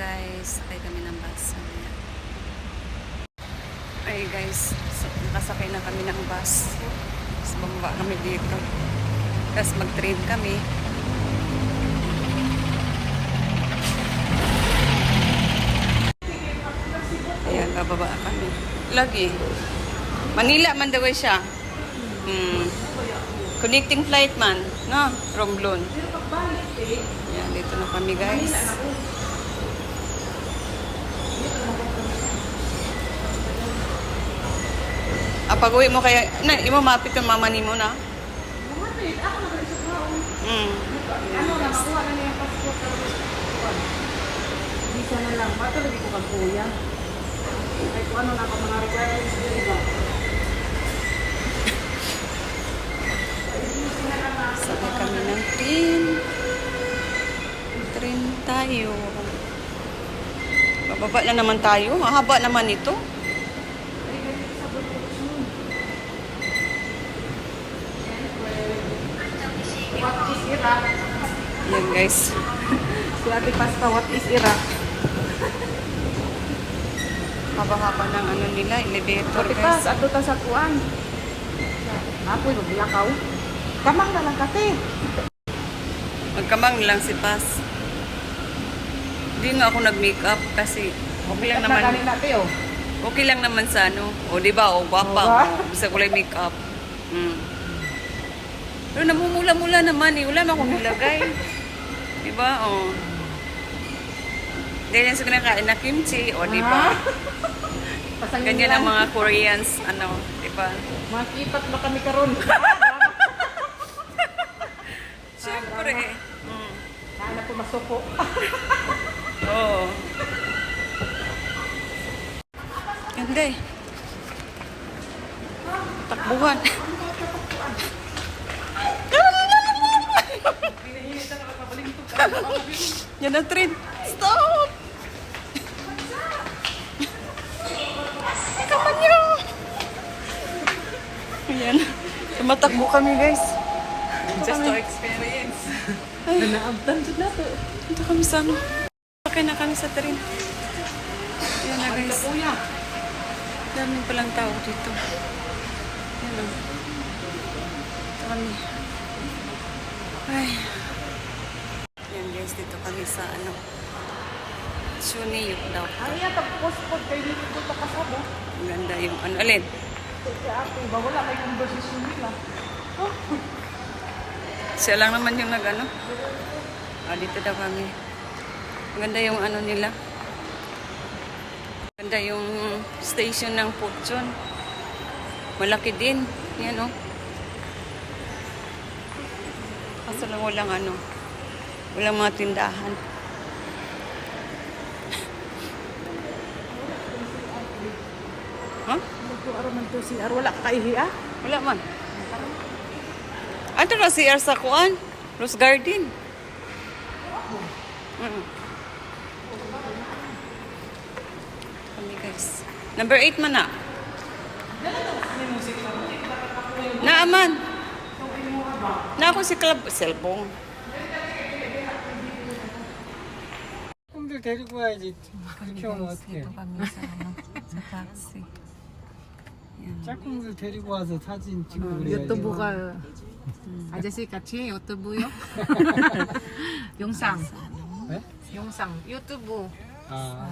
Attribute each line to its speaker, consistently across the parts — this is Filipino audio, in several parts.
Speaker 1: guys, sakay kami ng bus. Ay guys, nakasakay na kami ng bus. Tapos bumaba kami dito. Tapos mag-train kami. Ayan, bababa kami. Lagi. Manila man daw siya. Hmm. Connecting flight man, no? From Lund. Ayan, dito na kami guys. Pag uwi mo kaya, na, imo mapit yung mama ni mo na.
Speaker 2: Bumapit, ako na ba sa tao?
Speaker 1: Hmm.
Speaker 2: Ano na, makuha na niya passport na Visa na lang. Bato lagi ko kang kuya. Ay kung ano na ako mga requirements din iba.
Speaker 1: Sakay kami ng train. Train tayo. Bababa na naman tayo. Mahaba naman ito.
Speaker 2: What is Iraq?
Speaker 1: Yan guys.
Speaker 2: Si Ate Pasta, what is Iraq?
Speaker 1: Haba-haba ng ano nila, elevator
Speaker 2: Ate Pas,
Speaker 1: guys.
Speaker 2: ato ta sa kuan. Apoy, maglakaw. Kamang na lang kate.
Speaker 1: Magkamang lang si Paz. Hindi nga ako nag-makeup kasi okay lang
Speaker 2: Naman.
Speaker 1: naman.
Speaker 2: natin, oh.
Speaker 1: Okay lang naman sa ano. O di ba? O gwapa.
Speaker 2: Oo ba?
Speaker 1: O, bisa ko lang makeup. Mm. Pero namumula-mula naman eh. Wala naman akong nilagay. di ba? O. Dahil yan sa kinakain na kimchi. O di ba? Ganyan ang mga Koreans. Ano. Di ba?
Speaker 2: Makipat ba kami karon?
Speaker 1: Siyempre. Mm.
Speaker 2: Naana po masuko.
Speaker 1: Oo. Ganda eh. Takbuhan. Yan ang train. Stop! Kaman niyo! Ayan. Tumatakbo kami guys.
Speaker 2: Just to experience. Nanaabtan dyan nato.
Speaker 1: Dito kami sa ano. Sakay na kami sa train. Ayan na guys. Daming palang tao dito. Yan o. Ito kami. Ay. Yan guys, dito kami sa ano. Shuniyuk daw.
Speaker 2: Ano yan, pag-postpod kayo dito ko kasabo.
Speaker 1: Ang ganda yung ano. Alin?
Speaker 2: Kaya ate, ba wala kayo conversation nila. Oh,
Speaker 1: Siya lang naman yung nag ano. Ah, dito daw kami. Ang ganda yung ano nila. Ang Ganda yung station ng Puchon. Malaki din. Yan o. Kaso lang walang ano. Walang mga tindahan. Ha?
Speaker 2: magtuaro man to si Ar. Wala ka kaihi ah.
Speaker 1: Wala man. Ano na si sa kuan? Rose Garden. Mm. Kami guys. Number 8 man na. Naaman. Na ako si Club Cellphone.
Speaker 3: 형들 데리고 와야지. 그렇게 오면 어떡해.
Speaker 1: kami
Speaker 3: 짝꿍들 데리고 와서 사진 찍고 그래야지.
Speaker 2: 유튜브가 아저씨 같이 유튜브요? 영상.
Speaker 3: 네?
Speaker 2: 영상. 유튜브.
Speaker 3: 아,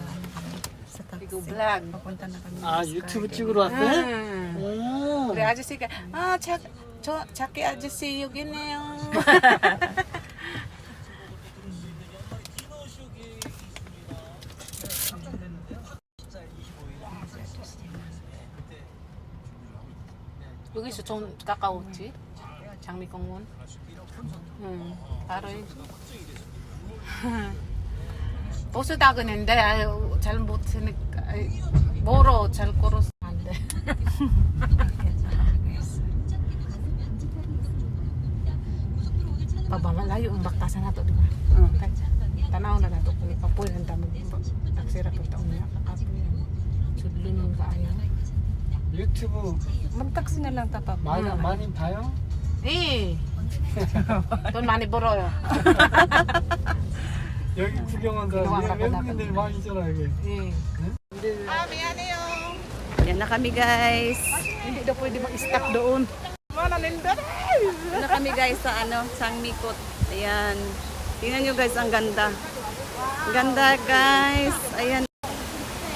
Speaker 2: 블락.
Speaker 3: 아 유튜브. 찍으러 왔어요?
Speaker 2: 응.
Speaker 3: 오.
Speaker 2: 우리 아저씨가 아, 자, 저 자기 아저씨 여기 있네요. 좋은 가까웠지 장미공원 응 바로 버스다 그는데 잘 못하니까 멀어 잘 걸어서 안돼 봐봐 말라요
Speaker 1: 음악
Speaker 2: 가사 나도 누가 tanaw na nato kung ipapulan dami. Nagsirap ito. Ako. Sudlin mo ba ayaw?
Speaker 3: 유튜브
Speaker 1: Mag-taxi na lang tapa.
Speaker 3: 많이 많이 봐요?
Speaker 2: eh 돈 많이 벌어요
Speaker 3: 여기 구경 온다.
Speaker 2: 구경
Speaker 3: 외-
Speaker 2: 왔다
Speaker 3: 외국인들 많이 있잖아 여기.
Speaker 2: eh
Speaker 1: Yan na kami guys.
Speaker 2: hindi daw pwede mag-stop doon
Speaker 1: Yan na kami guys sa ano, Sangmikot. Ayan. Tingnan nyo guys, ang ganda. Ang Ganda guys. Ayan.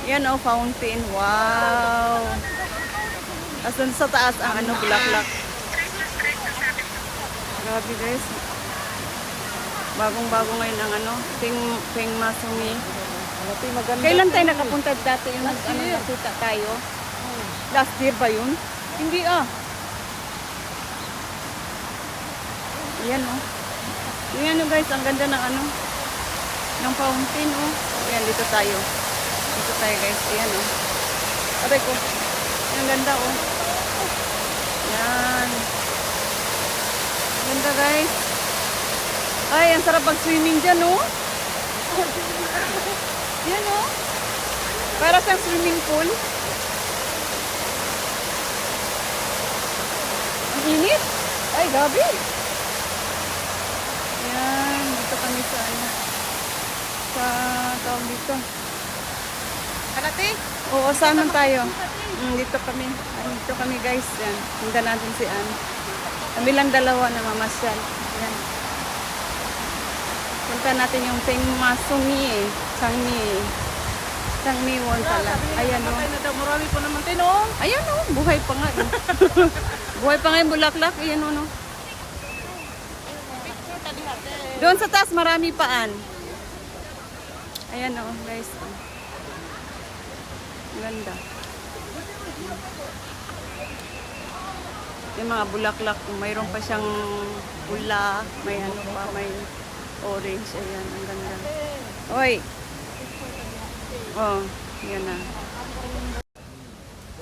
Speaker 1: Ayan oh, fountain. Wow. Tapos dun sa taas ang ano, bulaklak. Grabe guys. Bagong-bago ngayon ang ano, Ping, Ping Masumi. Kailan tayo nakapunta dati yung ano, nakita tayo? Last year ba yun? Hindi ah. Ayan oh. Ayan oh guys, ang ganda ng ano, ng fountain oh. Ayan, dito tayo. Dito tayo guys, ayan oh. Aray ko. Ang ganda oh. Ang Ganda guys. Ay, ang sarap mag-swimming dyan oh. Yan oh. Para sa swimming pool. Ang init. Ay, gabi. Yan, dito kami sa ano. Sa tawag dito.
Speaker 2: Kalate
Speaker 1: Oo, saan tayo? Mm, dito kami. Ay, dito kami guys. Yan. Punta natin si Ann. Kami lang dalawa na mamasyal. Yan. Punta natin yung Peng Masumi eh. Sangmi eh. Sangmi Won pala. Ayan o.
Speaker 2: na daw marami po naman tinong
Speaker 1: Ayan o. Buhay pa nga eh. buhay pa nga yung bulaklak. Ayan o no. Doon sa taas marami paan. Ayan o guys. oh. Ang Ganda. Yung mga bulaklak, mayroon pa siyang pula, may ano pa, may orange. Ayan, ang ganda. Oy! Oh, yan na.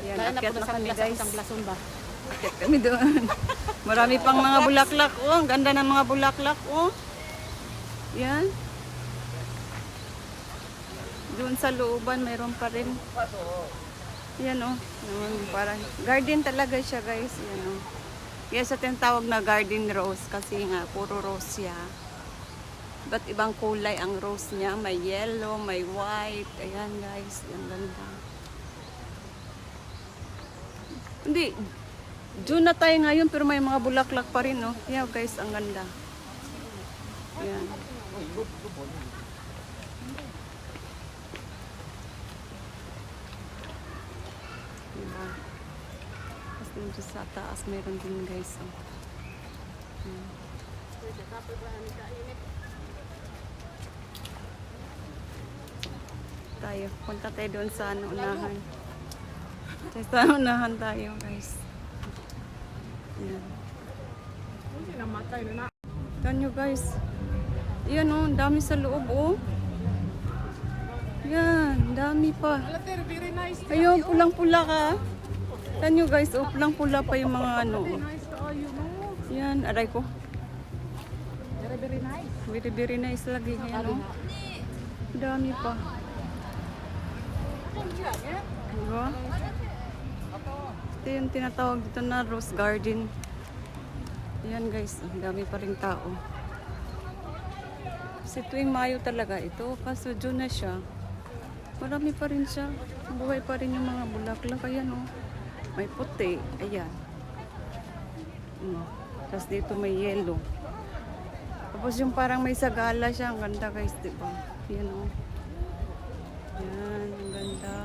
Speaker 1: Yan, akyat na kami guys. Akyat kami doon. Marami pang mga bulaklak. Oh, ang ganda ng mga bulaklak. Oh. Yan. Doon sa looban, mayroon pa rin. Yan oh. Yung parang garden talaga siya guys. Yan oh. Kaya sa tinatawag na garden rose kasi nga puro rose siya. Ba't ibang kulay ang rose niya? May yellow, may white. Ayan guys, ang ganda. Hindi, June na tayo ngayon pero may mga bulaklak pa rin, no? Yeah, guys, ang ganda. Yan. Diba? Tapos dun sa taas, meron din guys. Oh. Yan. Tayo, punta tayo doon sa ano, unahan. Sa unahan tayo, guys. Yan. Tignan nyo guys. Yan oh, dami sa loob oh. Yan, dami pa. Ayun, pulang-pula ka. Tignan nyo guys, oh, pulang-pula pa yung mga ano. oh. Yan, aray ko.
Speaker 2: Very, very nice.
Speaker 1: Very, very nice lagi. Yan oh. Dami pa. Diba? Ito yung tinatawag dito na rose garden. Yan guys, dami pa rin tao. Kasi tuwing Mayo talaga ito, kaso June na siya. Marami pa rin siya. Buhay pa rin yung mga bulaklak. Ayan oh. May puti. Ayan. Mm. Tapos dito may yellow. Tapos yung parang may sagala siya. Ang ganda guys, di ba? Yan oh. Yan, ang ganda.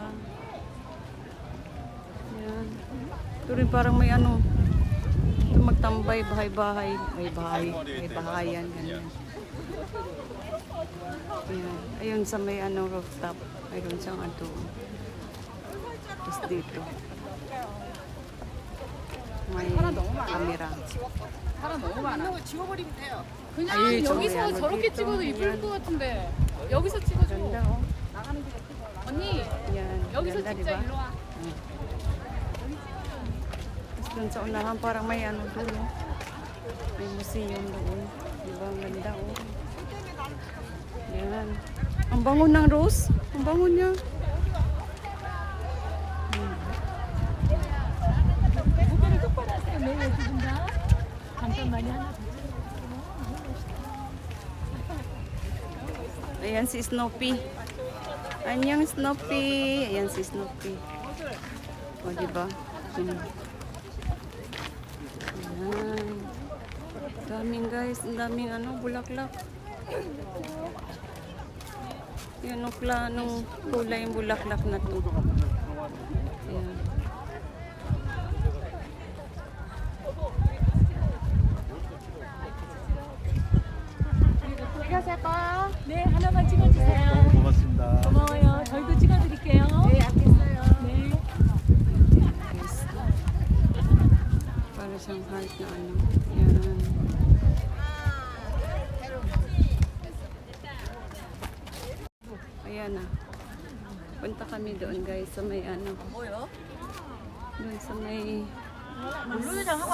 Speaker 1: Yan. Ito rin parang may ano. Ito magtambay, bahay-bahay. May bahay, may bahayan. Ganyan. Yan. Ayun sa may ano rooftop. Mayroon siyang ano. Tapos dito. May camera.
Speaker 2: 사람 너무 많아. 지워버리면 돼요. 그냥
Speaker 1: 아유,
Speaker 2: 여기서
Speaker 1: 정말
Speaker 2: 저렇게 찍어도 이쁠
Speaker 1: 그냥-
Speaker 2: 것 같은데. 여기서 찍어줘.
Speaker 1: Oh.
Speaker 2: 언니. 여기서 찍자. 일로 와.
Speaker 1: Tapos dun sa unahan parang may ano doon. oh. May museum doon. Diba, ang ganda oh. Yan. Ang bango ng rose. Ang bango niya. Ayan si Snoopy. Anyang Snoopy. Ayan si Snoopy. O, diba? Ayan. Daming guys. Ang daming ano, bulaklak. Yan ang planong kulay yung bulaklak na to. Ayan.
Speaker 4: 네, 하나만 찍어주세요.
Speaker 5: 고맙습니다.
Speaker 4: 고마워요. 저희도 찍어드릴게요. 네, 알겠어요. 네.
Speaker 1: Ayan na. Punta kami doon guys sa may ano. Doon sa may
Speaker 6: 물르장 하고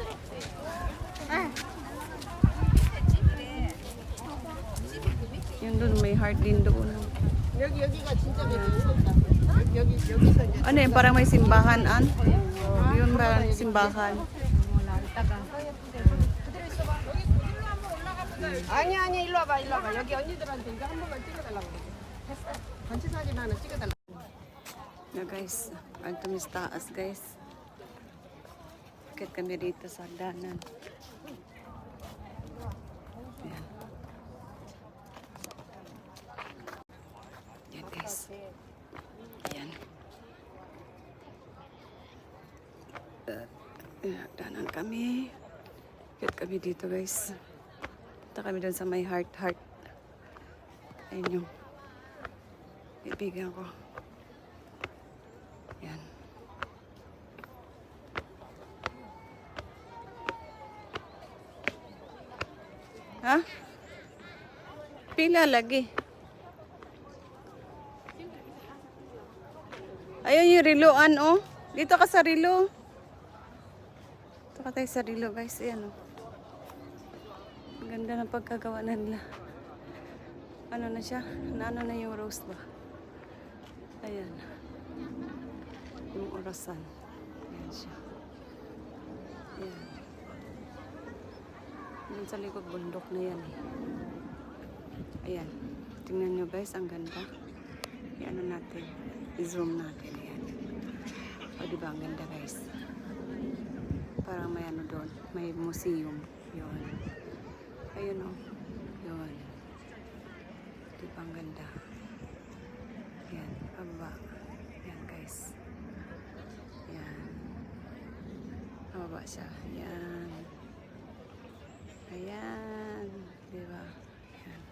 Speaker 2: 있다. 여기 여기서 이제
Speaker 1: Ano yun, parang may simbahan, an? Yun ba, simbahan?
Speaker 2: 아니 아니 일로 와봐 일로 와봐 여기 언니들한테 이거 한 번만 찍어달라고 그래. 했어. 단체 사진 하나 찍어달라고.
Speaker 1: Na guys, ang tamis taas guys. Akit kami dito sa danan. Guys. Ayan. Uh, ayan, danan kami. Akit kami dito guys. Punta kami doon sa may heart heart. Ayun yung kaibigan ko. Yan. Ha? Pila lagi. Ayun yung riluan, oh. Dito ka sa rilo. Dito ka tayo sa rilo, guys. Ayan, oh. Ganda ng pagkagawa na nila. Ano na siya? Naano na yung rose ba? Ayan yung orasan. Ayan siya. Ayan. Doon sa likod bundok na yan eh. Ayan. Tingnan nyo guys, ang ganda. Ayan ano natin. I-zoom natin. O diba, ang ganda guys. Parang may ano doon. May museum. Yun. Ayun o. Yun. Diba, ang ganda. Ayan. Pababa. Ayan guys. Ayan. Pababa siya. Ayan. Ayan. Diba? Ayan.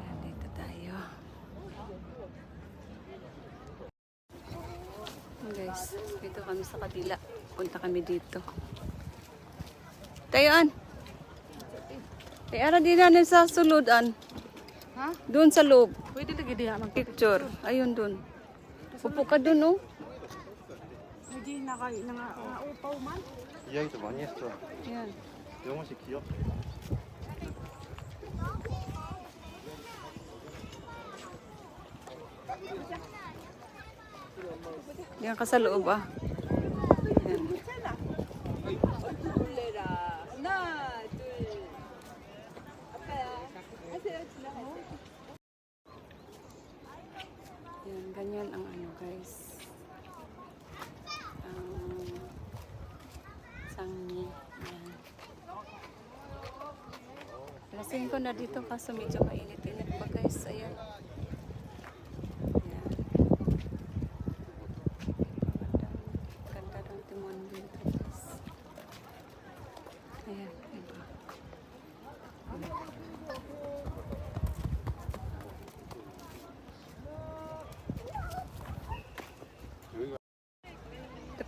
Speaker 1: Ayan, dito tayo. Ayan, guys, dito kami sa kabila. Punta kami dito. Tayan. Ay, ara din na sa suludan.
Speaker 2: Ha?
Speaker 1: Doon sa loob.
Speaker 2: Pwede lagi diha mag
Speaker 1: picture. Ayun doon. Upo ka doon, oh.
Speaker 2: Hindi
Speaker 5: na kayo na upaw man. Yeah, ito ba
Speaker 1: niya
Speaker 5: ito? Yan. Yung si Kiyo.
Speaker 1: Yan ka sa loob ah. Yan, ganyan ang ano guys. Ang sangi. Yan. Lasing ko na dito kaso medyo mainit-init pa guys. Ayan. Yan. Ganda, ganda ng timon dito guys.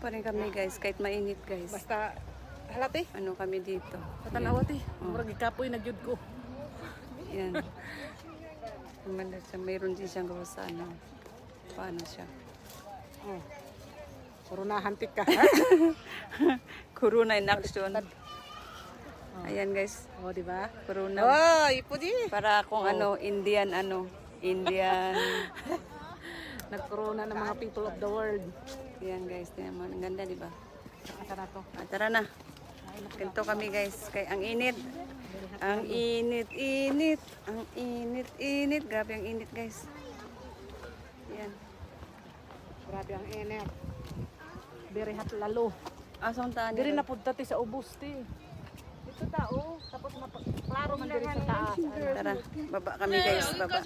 Speaker 1: Pa rin kami guys, kahit mainit guys.
Speaker 2: Basta halate.
Speaker 1: Ano kami dito.
Speaker 2: Tatanawa ti.
Speaker 1: Oh.
Speaker 2: Murag ikapoy na gyud ko.
Speaker 1: Yan. Kumanda siya, mayroon din siyang gawa sa ano. Paano siya?
Speaker 2: Oh. Kurunahan tik ka.
Speaker 1: Corona in action. Ayan guys,
Speaker 2: oh, di ba?
Speaker 1: corona.
Speaker 2: Oh, ipudi.
Speaker 1: Para kung ano, Indian ano, Indian.
Speaker 2: Nagkorona ng mga people of the world.
Speaker 1: Yan guys, tingnan mo. Ang ganda, di ba?
Speaker 2: Na to?
Speaker 1: Ah, tara na. Ganito kami guys. Kay ang init. Ang init, init. Ang init, init. Grabe ang init guys. Yan.
Speaker 2: Grabe ang ener. Very hot lalo.
Speaker 1: Asong taan
Speaker 2: Diri na pud ti sa ubos ti. Ito tao, tapos mapa- klaro man diri sa taas.
Speaker 1: Tara, baba kami guys. Baba.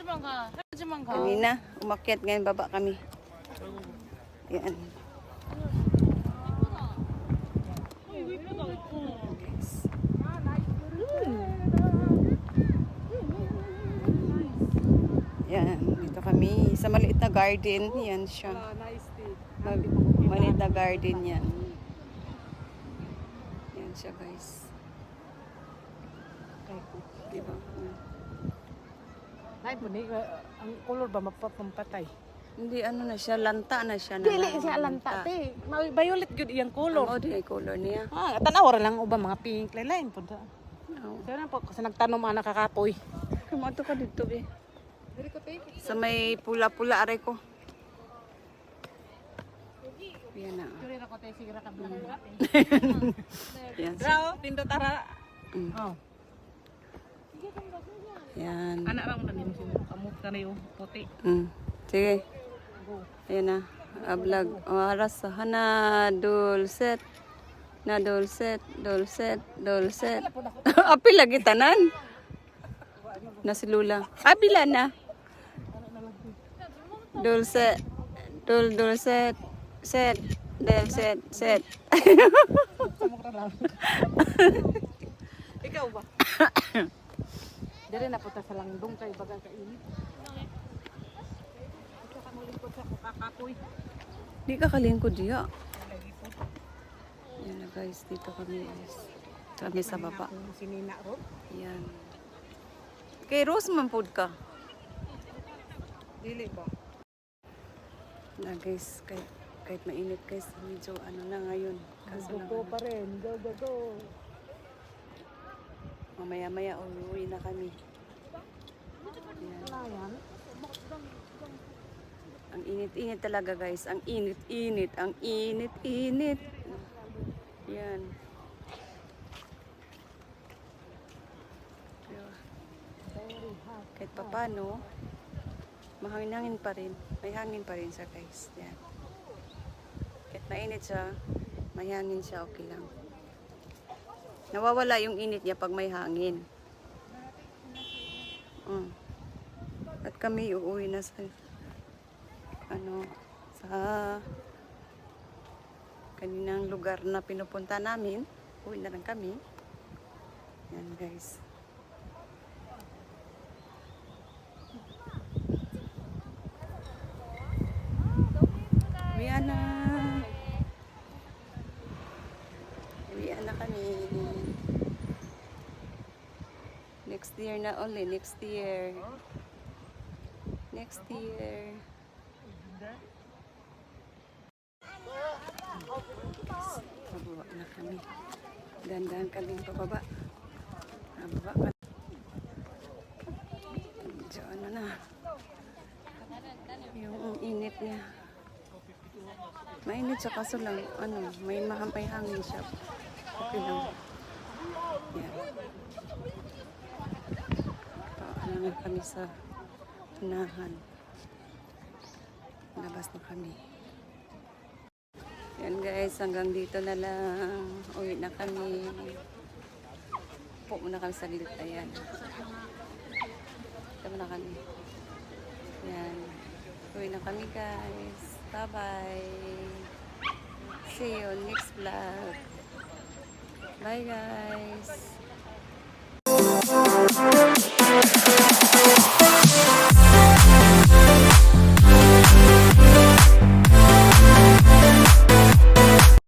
Speaker 1: Kanina, umakyat ngayon baba kami. Yan. Guys. Yan, dito kami sa maliit na garden. Yan siya. Mag, maliit na garden yan. Yan siya guys. Diba?
Speaker 2: Nay po ni ang color ba mapapampatay?
Speaker 1: Hindi ano na siya, lanta na siya. na
Speaker 2: Dili siya lanta. May violet gyud iyang color.
Speaker 1: Oo, di ay color niya.
Speaker 2: Ah, tanaw ra lang uba mga pink lain pud.
Speaker 1: Oo.
Speaker 2: Kaya na po kasi nagtanom ana kakapoy.
Speaker 1: Kumato ka dito, be. Sa may pula-pula aray ko. Yan na. Yan.
Speaker 2: Draw, pindot ara.
Speaker 1: Mm.
Speaker 2: Oh.
Speaker 1: Yan.
Speaker 2: Anak mo tanim siguro kamot ka na puti.
Speaker 1: Mm. Sige. Ayan na. A vlog. Oras sa hana. Dulcet. Na dulcet. Dulcet. Dulcet. Apil lagi tanan. Na si Lula. Apila na. Dulcet. Dul dulcet. Set. Dulcet. Set.
Speaker 2: Ikaw ba? Dere na puta sa langdong kay. Ito ka kakapoy.
Speaker 1: Di ka kalingkod diya. Yan na guys. Dito kami guys. Kami sa baba.
Speaker 2: Sinina ro.
Speaker 1: Yan. Kay Rose man food ka.
Speaker 2: Dili ba?
Speaker 1: Na guys, kahit, kahit mainit guys, medyo ano na ngayon. Kaso
Speaker 2: Go pa rin. Go go go.
Speaker 1: mamaya maya uuwi na kami. Yan.
Speaker 2: Wala yan.
Speaker 1: Ang init-init talaga guys. Ang init-init. Ang init-init. Yan. Kahit papano, mahangin-hangin pa rin. May hangin pa rin siya guys. Yan. Kahit mainit siya, may hangin siya, okay lang. Nawawala yung init niya pag may hangin. Mm. At kami uuwi na sa ano sa kaninang lugar na pinupunta namin. Uwi na lang kami. Yan guys. Uwi na. Uwi na kami. Next year na only. Next year. Next year. Pababa na kami. Dandahan kaming pababa. Pababa ka. Medyo ano na. Yung init niya. Mainit siya kaso lang, ano, may mahampay hangin siya. Okay lang. Yan. Paano na kami sa unahan. Labas na kami. Yan guys, hanggang dito na lang. Uwi na kami. Po muna kami sa gilid. Ayan. Ito muna kami. Yan. Uwi na kami guys. Bye-bye. See you next vlog. Bye guys!